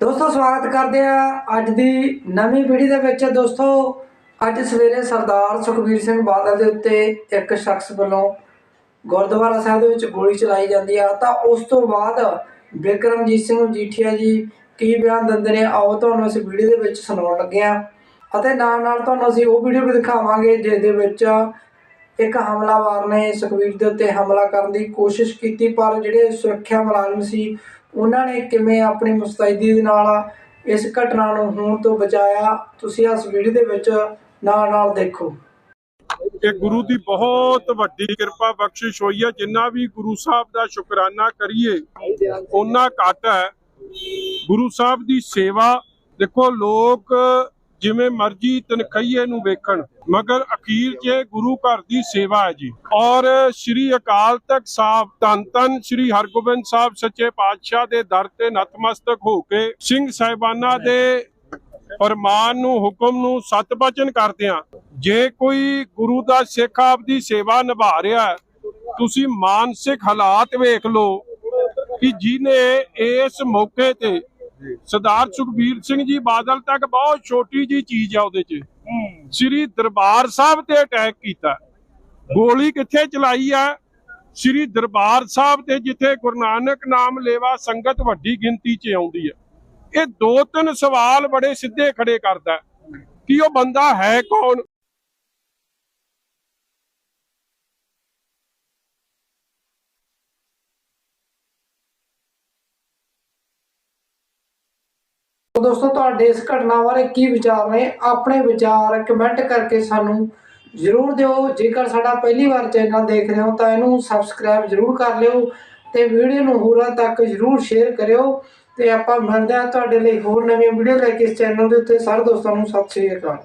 ਦੋਸਤੋ, ਸਵਾਗਤ ਕਰਦੇ ਆ ਅੱਜ ਦੀ ਨਵੀਂ ਪੀੜ੍ਹੀ ਦੇ ਵਿੱਚ। ਦੋਸਤੋ, ਅੱਜ ਸਵੇਰੇ ਸਰਦਾਰ ਸੁਖਬੀਰ ਸਿੰਘ ਬਾਦਲ ਦੇ ਉੱਤੇ ਇੱਕ ਸ਼ਖਸ ਵੱਲੋਂ ਗੁਰਦੁਆਰਾ ਸਾਹਿਬ ਦੇ ਵਿੱਚ ਗੋਲੀ ਚਲਾਈ ਜਾਂਦੀ ਆ। ਤਾਂ ਉਸ ਤੋਂ ਬਾਅਦ ਬਿਕਰਮਜੀਤ ਸਿੰਘ ਮਜੀਠੀਆ ਜੀ ਕੀ ਬਿਆਨ ਦਿੰਦੇ ਨੇ, ਆਓ ਤੁਹਾਨੂੰ ਅਸੀਂ ਵੀਡੀਓ ਦੇ ਵਿੱਚ ਸੁਣਾਉਣ ਲੱਗੇ ਆ ਅਤੇ ਨਾਲ ਨਾਲ ਤੁਹਾਨੂੰ ਅਸੀਂ ਉਹ ਵੀਡੀਓ ਵੀ ਦਿਖਾਵਾਂਗੇ ਜਿਸ ਦੇ ਵਿੱਚ ਇੱਕ ਹਮਲਾਵਰ ਨੇ ਸੁਖਬੀਰ ਦੇ ਉੱਤੇ ਹਮਲਾ ਕਰਨ ਦੀ ਕੋਸ਼ਿਸ਼ ਕੀਤੀ, ਪਰ ਜਿਹੜੇ ਸੁਰੱਖਿਆ ਮੁਲਾਜ਼ਮ ਸੀ, ਉਹਨਾਂ ਨੇ ਕਿਵੇਂ ਆਪਣੀ ਮੁਸਤੈਦੀ ਦੇ ਨਾਲ ਇਸ ਘਟਨਾ ਨੂੰ ਹੋਣ ਤੋਂ ਬਚਾਇਆ, ਤੁਸੀਂ ਇਸ ਵੀਡੀਓ ਦੇ ਵਿੱਚ ਨਾਲ ਨਾਲ ਦੇਖੋ। ਕਿ ਗੁਰੂ ਦੀ ਬਹੁਤ ਵੱਡੀ ਕਿਰਪਾ ਬਖਸ਼ਿਸ਼ ਹੋਈ ਹੈ, ਜਿੰਨਾ ਵੀ ਗੁਰੂ ਸਾਹਿਬ ਦਾ ਸ਼ੁਕਰਾਨਾ ਕਰੀਏ ਉਹਨਾਂ ਘੱਟ ਹੈ। ਗੁਰੂ ਸਾਹਿਬ ਦੀ ਸੇਵਾ, ਦੇਖੋ, ਲੋਕ ਜਿਵੇਂ ਮਰਜ਼ੀ ਤਨਖਈਏ ਨੂੰ ਵੇਖਣ, ਮਗਰ ਅਖੀਰ 'ਚ ਗੁਰੂ ਘਰ ਦੀ ਸੇਵਾ ਹੈ ਜੀ। ਔਰ ਸ੍ਰੀ ਅਕਾਲ ਤਖਤ ਸਾਹਿਬ ਧੰਨ ਧੰਨ ਸ੍ਰੀ ਹਰਗੋਬਿੰਦ ਸਾਹਿਬ ਸੱਚੇ ਪਾਤਸ਼ਾਹ ਦੇ ਦਰ ਤੇ ਨਤਮਸਤਕ ਹੋ ਕੇ ਸਿੰਘ ਸਾਹਿਬਾਨਾਂ ਦੇ ਫਰਮਾਨ ਨੂੰ, ਹੁਕਮ ਨੂੰ ਸਤ ਬਚਨ ਕਰਦਿਆਂ ਜੇ ਕੋਈ ਗੁਰੂ ਦਾ ਸਿੱਖ ਆਪ ਦੀ ਸੇਵਾ ਨਿਭਾ ਰਿਹਾ ਤੁਸੀਂ ਮਾਨਸਿਕ ਹਾਲਾਤ ਵੇਖ ਲਓ ਕਿ ਜਿਨੇ ਇਸ ਮੌਕੇ ਤੇ ਸਰਦਾਰ ਸੁਖਬੀਰ ਸਿੰਘ ਜੀ ਬਾਦਲ ਤੱਕ ਬਹੁਤ ਛੋਟੀ ਜੀ ਚੀਜ਼ ਆ ਉਹਦੇ 'ਚ। ਸ੍ਰੀ ਦਰਬਾਰ ਸਾਹਿਬ ਤੇ ਅਟੈਕ ਕੀਤਾ। ਗੋਲੀ ਕਿੱਥੇ ਚਲਾਈ ਆ? ਸ੍ਰੀ ਦਰਬਾਰ ਸਾਹਿਬ ਤੇ, ਜਿੱਥੇ ਗੁਰੂ ਨਾਨਕ ਨਾਮ ਲੇਵਾ ਸੰਗਤ ਵੱਡੀ ਗਿਣਤੀ 'ਚ ਆਉਂਦੀ ਹੈ ਇਹ ਦੋ ਤਿੰਨ ਸਵਾਲ ਬੜੇ ਸਿੱਧੇ ਖੜੇ ਕਰਦਾ। ਕਿ ਉਹ ਬੰਦਾ ਹੈ ਕੌਣ? ਤਾਂ ਦੋਸਤੋ ਤੁਹਾਡੇ ਇਸ ਘਟਨਾ ਬਾਰੇ ਕੀ ਵਿਚਾਰ ਨੇ, ਆਪਣੇ ਵਿਚਾਰ ਕਮੈਂਟ ਕਰਕੇ ਸਾਨੂੰ ਜ਼ਰੂਰ ਦਿਓ। ਜੇਕਰ ਸਾਡਾ ਪਹਿਲੀ ਵਾਰ ਚੈਨਲ ਦੇਖ ਰਹੇ ਹੋ ਤਾਂ ਇਹਨੂੰ ਸਬਸਕ੍ਰਾਈਬ ਜ਼ਰੂਰ ਕਰ ਲਿਓ ਤੇ ਵੀਡੀਓ ਨੂੰ ਹੋਰਾਂ ਤੱਕ ਜ਼ਰੂਰ ਸ਼ੇਅਰ ਕਰਿਓ ਤੇ ਆਪਾਂ ਮਿਲਦੇ ਹਾਂ ਤੁਹਾਡੇ ਲਈ ਹੋਰ ਨਵੀਆਂ ਵੀਡੀਓ ਲੈ ਕੇ ਇਸ ਚੈਨਲ ਦੇ ਉੱਤੇ। ਸਾਰੇ ਦੋਸਤਾਂ ਨੂੰ ਸਤਿ ਸ਼੍ਰੀ ਅਕਾਲ।